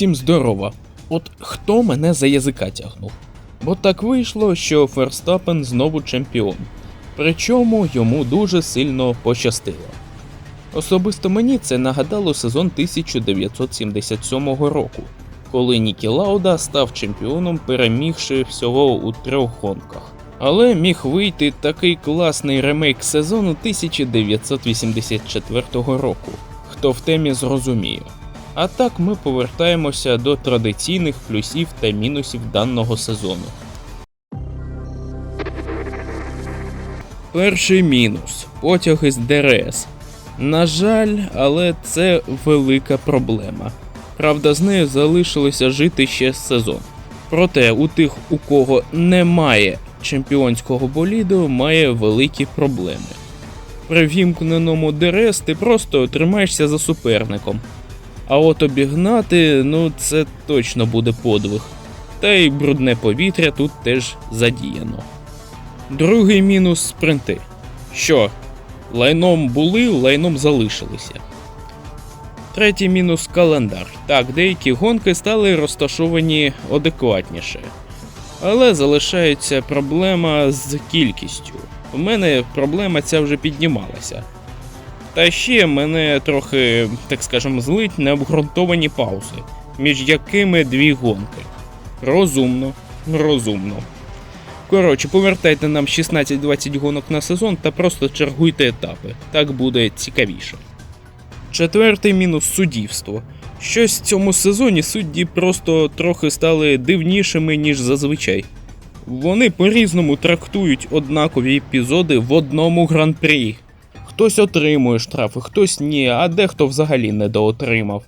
Всім здорова. От хто мене за язика тягнув? Бо так вийшло, що Ферстапен знову чемпіон. Причому йому дуже сильно пощастило. Особисто мені це нагадало сезон 1977 року, коли Нікі Лауда став чемпіоном, перемігши всього у трьох гонках. Але міг вийти такий класний ремейк сезону 1984 року. Хто в темі зрозуміє. А так ми повертаємося до традиційних плюсів та мінусів даного сезону. Перший мінус потяг із ДРС. На жаль, але це велика проблема. Правда, з нею залишилося жити ще сезон. Проте у тих, у кого немає чемпіонського боліду, має великі проблеми. При вімкненому ДРС ти просто тримаєшся за суперником. А от обігнати, ну це точно буде подвиг. Та й брудне повітря тут теж задіяно. Другий мінус спринти. Що? Лайном були, лайном залишилися. Третій мінус календар. Так, деякі гонки стали розташовані адекватніше. Але залишається проблема з кількістю. У мене проблема ця вже піднімалася. Та ще мене трохи, так скажемо, злить необґрунтовані паузи, між якими дві гонки. Розумно, розумно. Коротше, повертайте нам 16-20 гонок на сезон та просто чергуйте етапи. Так буде цікавіше. Четвертий мінус суддівство. Щось в цьому сезоні судді просто трохи стали дивнішими, ніж зазвичай. Вони по-різному трактують однакові епізоди в одному гран-прі. Хтось отримує штрафи, хтось ні, а дехто взагалі недоотримав.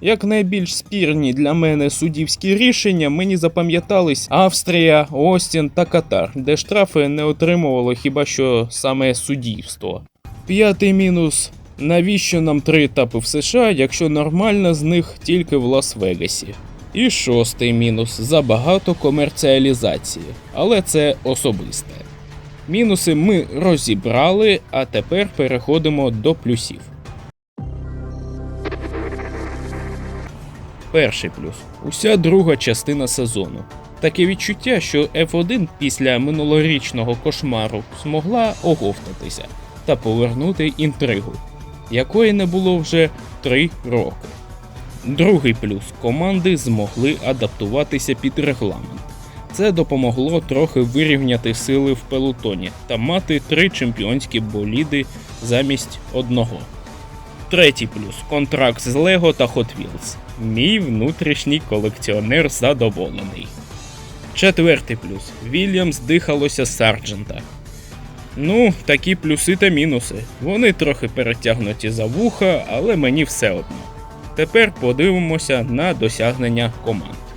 Як найбільш спірні для мене суддівські рішення мені запам'ятались Австрія, Остін та Катар, де штрафи не отримувало хіба що саме суддівство. П'ятий мінус. Навіщо нам три етапи в США, якщо нормально з них тільки в Лас-Вегасі? І шостий мінус забагато комерціалізації, але це особисте. Мінуси ми розібрали, а тепер переходимо до плюсів. Перший плюс уся друга частина сезону. Таке відчуття, що F1 після минулорічного кошмару змогла оговтатися та повернути інтригу, якої не було вже 3 роки. Другий плюс команди змогли адаптуватися під регламент. Це допомогло трохи вирівняти сили в пелотоні та мати три чемпіонські боліди замість одного. Третій плюс контракт з Lego та Hot Wheels. Мій внутрішній колекціонер задоволений. Четвертий плюс Вільямс дихалося Сарджента. Ну, такі плюси та мінуси. Вони трохи перетягнуті за вуха, але мені все одно. Тепер подивимося на досягнення команд.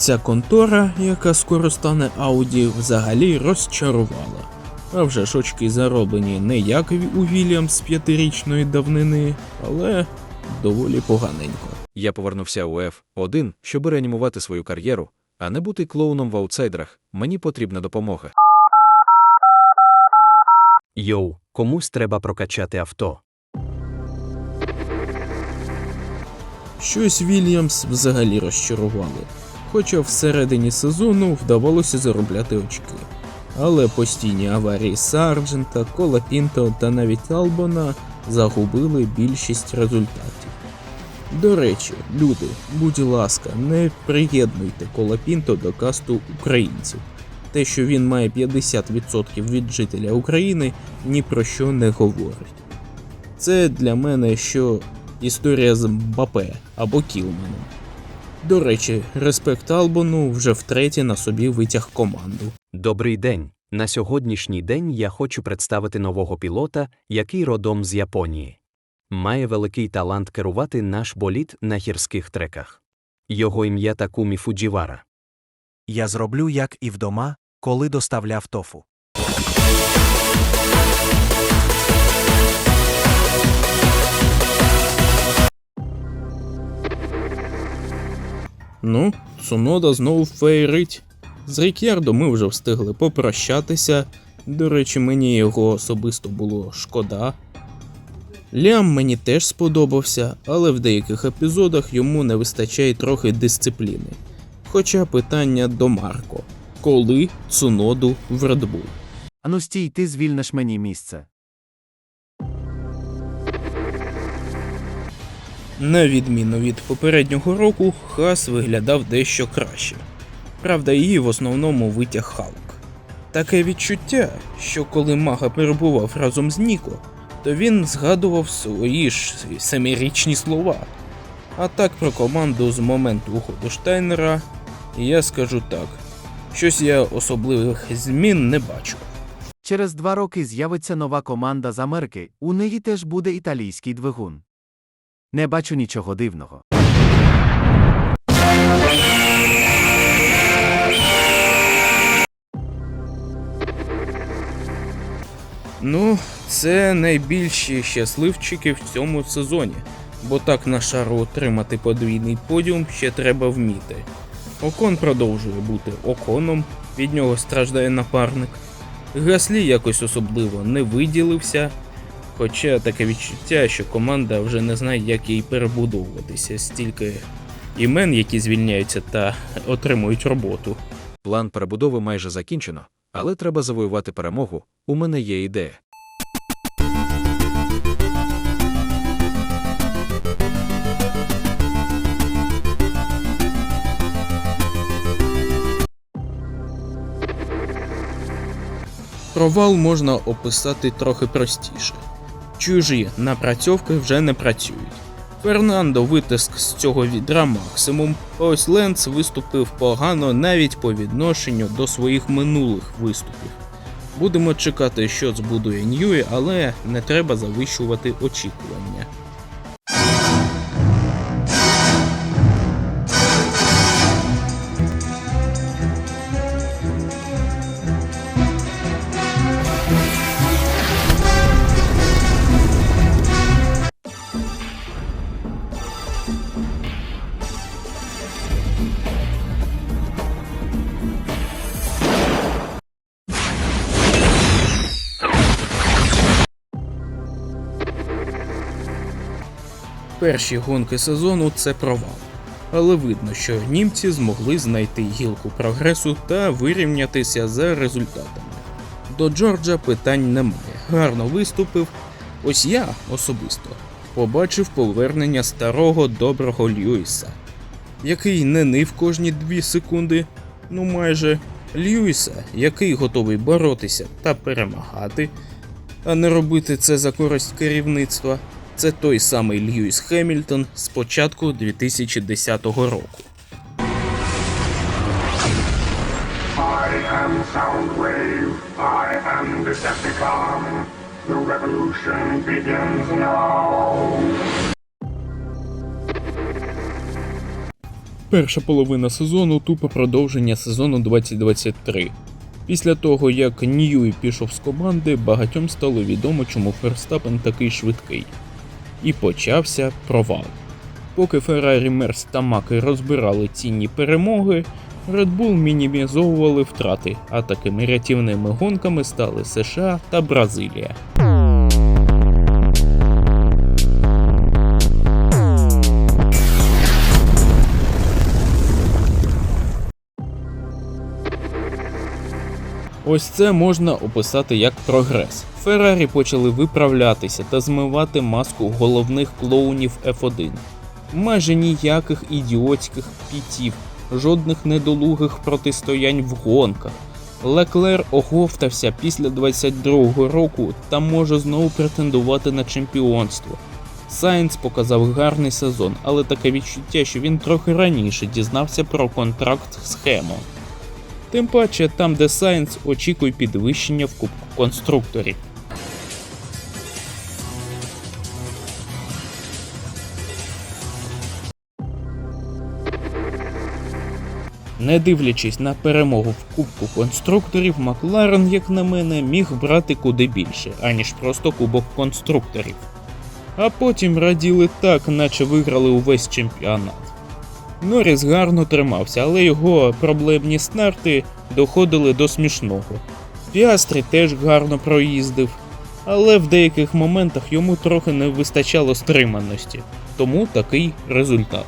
Ця контора, яка скоро стане Audi, взагалі розчарувала. А вже ж очки зароблені не як у Вільямс п'ятирічної давнини, але доволі поганенько. Я повернувся у F1, щоб реанімувати свою кар'єру, а не бути клоуном в аутсайдерах. Мені потрібна допомога. Йоу, комусь треба прокачати авто. Щось Вільямс взагалі розчарували, хоча всередині сезону вдавалося заробляти очки. Але постійні аварії Сарджента, Кола Пінто та навіть Албона загубили більшість результатів. До речі, люди, будь ласка, не приєднуйте Кола Пінто до касту українців. Те, що він має 50% від жителя України, ні про що не говорить. Це для мене що історія з Мбапе або Кілманом. До речі, респект Албону вже втретє на собі витяг команду. Добрий день. На сьогоднішній день я хочу представити нового пілота, який родом з Японії. Має великий талант керувати наш боліт на гірських треках. Його ім'я Такумі Фуджівара. Я зроблю як і вдома, коли доставляв тофу. Ну, Сунода знову фейрить. З Рік'ярдо ми вже встигли попрощатися. До речі, мені його особисто було шкода. Лям мені теж сподобався, але в деяких епізодах йому не вистачає трохи дисципліни. Хоча питання до Марко: коли Цуноду в Bull? Ану стій, ти звільниш мені місце. На відміну від попереднього року, Хас виглядав дещо краще. Правда, її в основному витяг Халк. Таке відчуття, що коли мага перебував разом з Ніко, то він згадував свої ж семирічні слова. А так про команду з моменту уходу Штайнера, я скажу так: щось я особливих змін не бачу. Через два роки з'явиться нова команда з Америки, у неї теж буде італійський двигун. Не бачу нічого дивного. Ну, це найбільші щасливчики в цьому сезоні, бо так на шару отримати подвійний подіум ще треба вміти. Окон продовжує бути оконом, від нього страждає напарник. Гаслі якось особливо не виділився, хоча таке відчуття, що команда вже не знає, як їй перебудовуватися, стільки імен, які звільняються та отримують роботу. План перебудови майже закінчено, але треба завоювати перемогу. У мене є ідея. Провал можна описати трохи простіше. Чужі напрацьовки вже не працюють. Фернандо витиск з цього відра максимум, а ось Ленц виступив погано навіть по відношенню до своїх минулих виступів. Будемо чекати, що збудує Ньюі, але не треба завищувати очікування. Перші гонки сезону це провал. Але видно, що німці змогли знайти гілку прогресу та вирівнятися за результатами. До Джорджа питань немає. Гарно виступив. Ось я особисто побачив повернення старого доброго Льюіса, який не нив кожні дві секунди, ну майже Льюіса, який готовий боротися та перемагати, а не робити це за користь керівництва. Це той самий Льюіс Хемільтон з початку 2010 року. I am Soundwave. I am Decepticon. The revolution begins now. Перша половина сезону тупо продовження сезону 2023. Після того, як Ньюі пішов з команди, багатьом стало відомо, чому Ферстапен такий швидкий. І почався провал. Поки Феррарі Мерс та Маки розбирали цінні перемоги, Red Bull мінімізовували втрати, а такими рятівними гонками стали США та Бразилія. Ось це можна описати як прогрес. Феррарі почали виправлятися та змивати маску головних клоунів F1. Майже ніяких ідіотських пітів, жодних недолугих протистоянь в гонках. Леклер оговтався після 22-го року та може знову претендувати на чемпіонство. Сайнс показав гарний сезон, але таке відчуття, що він трохи раніше дізнався про контракт з Хемо. Тим паче, там, де Сайнс очікує підвищення в кубку конструкторів. Не дивлячись на перемогу в Кубку конструкторів, Макларен, як на мене, міг брати куди більше, аніж просто Кубок конструкторів. А потім раділи так, наче виграли увесь чемпіонат. Норріс гарно тримався, але його проблемні старти доходили до смішного. Піастрі теж гарно проїздив. але в деяких моментах йому трохи не вистачало стриманості, тому такий результат.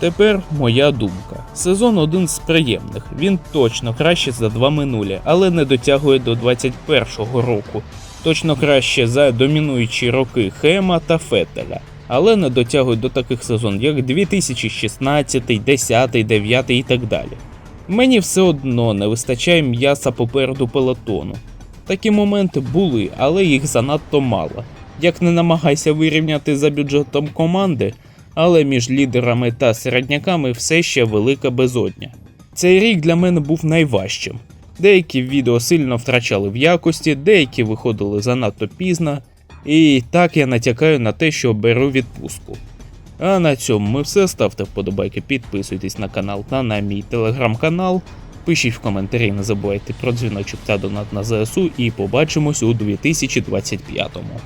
Тепер моя думка. Сезон один з приємних. Він точно краще за два минулі, але не дотягує до 21-го року. Точно краще за домінуючі роки Хема та Феттеля, але не дотягує до таких сезонів, як 2016, 10, 9 і так далі. Мені все одно не вистачає м'яса попереду пелотону. Такі моменти були, але їх занадто мало. Як не намагайся вирівняти за бюджетом команди, але між лідерами та середняками все ще велика безодня. Цей рік для мене був найважчим. Деякі відео сильно втрачали в якості, деякі виходили занадто пізно, і так я натякаю на те, що беру відпустку. А на цьому ми все. Ставте вподобайки, підписуйтесь на канал та на мій телеграм-канал. Пишіть в коментарі, не забувайте про дзвіночок та донат на ЗСУ і побачимось у 2025-му.